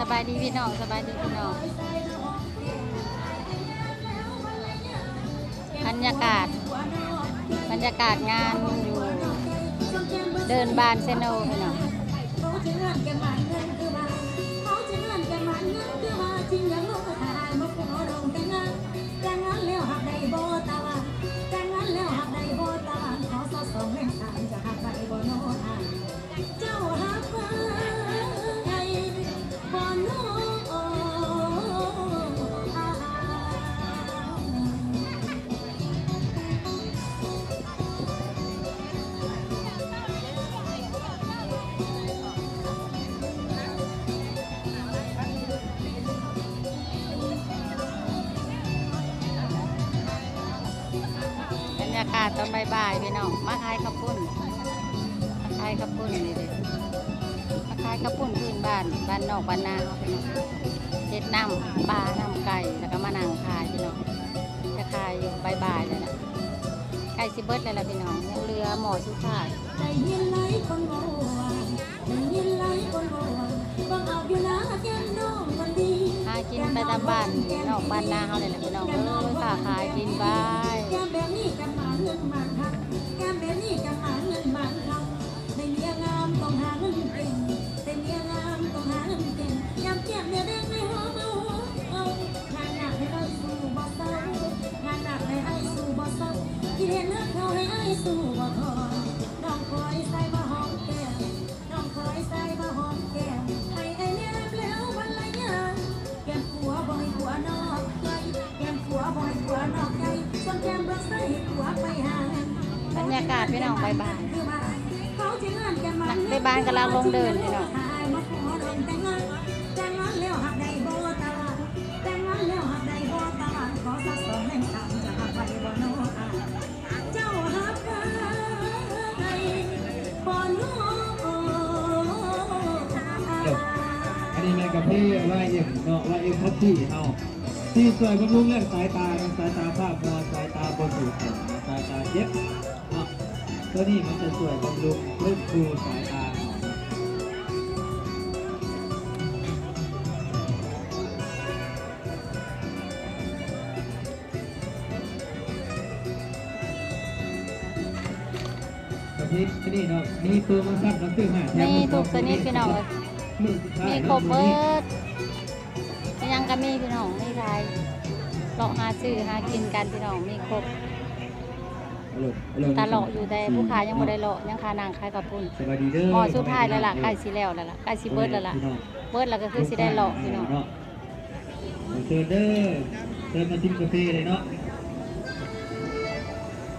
สบายดีพี่น้องสบายดีพี่น้องบรรยากาศ บรรยากาศงานอยู่ เดินบานเซโนพี่น้องากาศตอนบ่ายๆพี่น้องมาขายข้าวปุ้นมาขายข้าวปุ้นนี่เด็มาขายข้าวปุ้นพื้นบ้านบ้านนอกบ้านนาเขาพี่น้องเจ็ดน้ำปลาน้ำไก่แล้วก็มานั่งขายพี่น้องจะขายอยู่บ่ายๆเลยนะไก่สิเบิดเลยล่ะพี่น้องยังเรือหมอสุดท้ายได้ยินไหลคนโง่ได้ยินไหลคนโง่บังเอาอยู่นะแก้มน้องมันดีหากินไปตามบ้านนอกบ้านนาเขาเลยล่ะพี่น้อง สู้บ่ถอนน้องคอยใส่มาหอมแก้มน้องคอยใส่มาหอมแก้มให้ไอ้เนี้ยแล้ววันละยามแก้มผัวบ่ให้ผัวนอกใจแก้มผัวบ่ให้ผัวนอกใจส่วนแก้มบ่ใส่ผัวไปห่างบรรยากาศพี่น้องบ่ายเขาจะงานกักในบ้านกำลังลงเดินพี่น้อง นนี้แม่กับพี่ว่าเอ็มเนาะว่าเอ็มพับที่เฮาที่สวยบำรุงเรื่องสายตาสายตาภาพมอสายตาบนสูตรสายตาเย็บเนาะตัวนี้มันจะสวยบำรุงเรื่องคูสายตาเนาะกับพี่ที่นี่เนาะมีตัวมาซับน้ำตื้อมาแถมีถูกสนิทพี่น้องเอ้ย มือสุดท้ายมีครบเบิดมียังก็มีพี่น้องมีขายเลาะหาซื้อหากินกันพี่น้องมีครบตาเลาะอยู่แต่ผู้ขายยังไม่ได้เลาะยังคานางขายกับปุ่นสวัสดีเด้อหมอสุดท้ายแล้วล่ะใกล้สิแล้วแล้วล่ะใกล้สิเบิดแล้วล่ะเบิดแล้วก็คือสิได้เลาะพี่น้องเชิญเด้อเชิญมาชิมกาแฟเลยเนาะ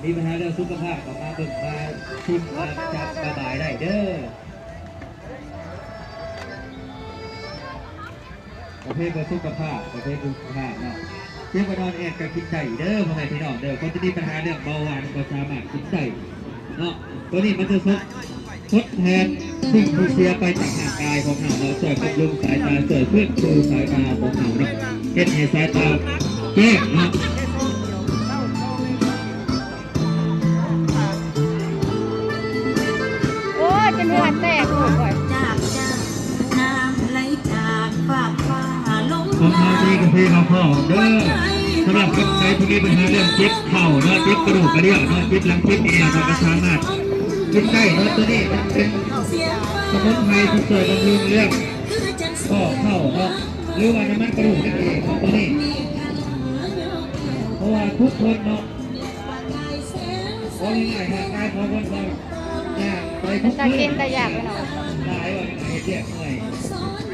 มีปัญหาเรื่องสุขภาพก็มาเบิ่งมาชิมมาจับมาบ่ายได้เด้อ ประเภทเพื่อสุขภาพประเภทสุขภาพเนาะเจ้าก็นอนแอดกับกินได้เด้อพ่อแม่พี่น้องเด้อคนที่มีปัญหาเรื่องเบาหวานก็สามารถกินได้เนาะตัวนี้มันจะทดทดแทนสิ่งที่เสียไปจากร่างกายของเราเราช่วยบยุงสายตาช่วยเพื่อนครูสายตาของเราเนาะเฮ็ดให้สายตาแก้เนาะ ดีกับเพลงของพ่อเด้อสำหรับคนใช้ที่มีปัญหาเรื่องเจ็บเข่าเนาะเจ็บกระดูกกระเดี่ยวเนาะเจ็บหลังเจ็บเอวเราก็สามารถกินได้เนาะตัวนี้มันเป็นเสียงสมุนไพรที่ช่วยบำรุงเรื่องคือจังข้อเข่าเนาะหรือว่าน้ำมันกระดูกนั่นเองของตัวนี้เพราะว่าทุกคนเนาะเพราะง่ายๆทางกายของคนเราอยากไปทุกตาที่กินตาอยากพี่น้องหลาย วันไอ้เจ็บหน่อย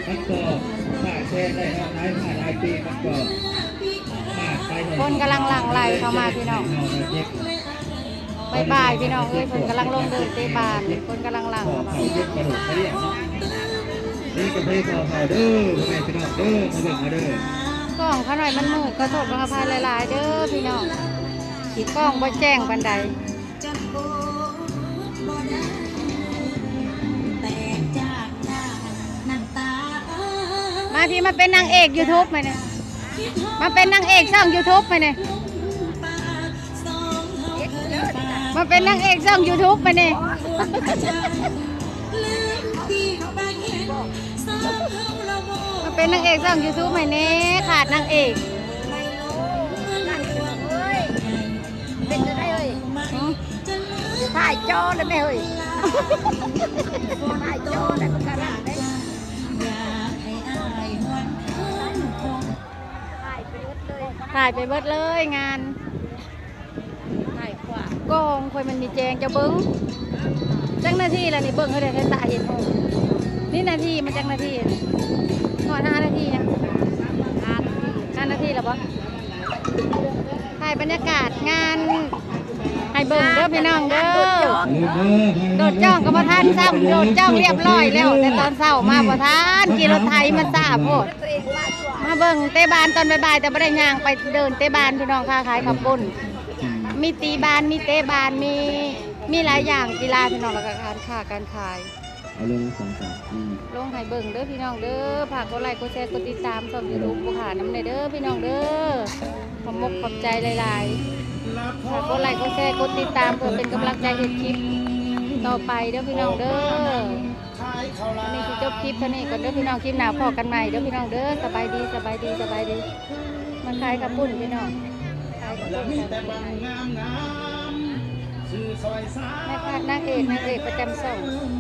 มันก็ขาดแช่ได้เนาะหลายผ่านหลายปีมันก็ขาดไปเลยคนกำลังหลั่งไหลเข้ามาพี่น้อง บายบายพี่น้องเอ้ยคนกำลังลงเดินเตะบานคนกำลังหลั่งขอเข้ามาเขาเย็บกระดูกเขาเรียกเนาะนี่ก็เพลงของเขาเด้อพ่อแม่พี่น้องเด้อมาเบิ่งมาเด้อกล้องเขาหน่อยมันมืดขอโทษขออภัยหลายๆเด้อพี่น้องขีกล้องบ่แจ้งบันไดจะโกบ่ มาพี่มาเป็นนางเอก YouTube มาเนี่ยมาเป็นนางเอกช่อง YouTube มาเนี่ยปากสองเฮาเคยปากมาเป็นนางเอกช่อง YouTube ไปนี่ลืมที่บางเห็นสาวเฮาละโมมาเป็นนางเอกช่อง YouTube ไปนี่ขาดนางเอกไม่ลงเมื่อไหร่จะเอ้ยเป็นจะได้เฮ้ยหือจะลืมถ่ายจอเลยแม่เฮ้ยถ่ายจอเลยมันกระดาษได้ ถ่ายไปเบิดเลยงานถ่ายกว่าโกงคอยมันมีแจงจะเบิ้งจังหน้าที่แล้วนี่เบิ้งเขาได้แค่ตาเห็นโอ้นี่นาทีมันจังหน้าที่ก่อนห้านาทียังห้านาทีแล้วปะถ่ายบรรยากาศงานให้เบิ้งเด้อพี่น้องเด้อโดดจ้องก็บ่ทันซ้ำโดดจ้องเรียบร้อยแล้ว แต่ตอนเช้ามาบ่ทันขี่รถไถมาซ่าโพด เองมาสวยมาเบิ่งเตะบานตอนบ่ายๆแต่บ่ได้ย่างไปเดินเตะบานพี่น้องค้าขายขับปุ้นมีตีบานมีเตะบานมีมีหลายอย่างกีฬาพี่น้องแล้วก็การค้าการขายเอาเรื่องสองสามอืมลงให้เบิ่งเด้อพี่น้องเด้อฝากกดไลค์กดแชร์กดติดตามช่อง YouTube บ่ขาน้ำในเด้อพี่น้องเด้อขอบมกขอบใจหลายๆฝากกดไลค์กดแชร์กดติดตามเพื่อเป็นกำลังใจเฮ็ดคลิปต่อไปเด้อพี่น้องเด้อ วันนี้คือจบคลิปเท่านี้ก่อนเด้อพี่น้องคลิปหน้าพอกันใหม่เด้อพี่น้องเด้อสบายดีสบายดีสบายดีมันคลายกระปุ่นพี่น้องคลายกระปุ่นคล้ายกับปุ่นแม่พาดนางเอกนางเอกประจำส่อง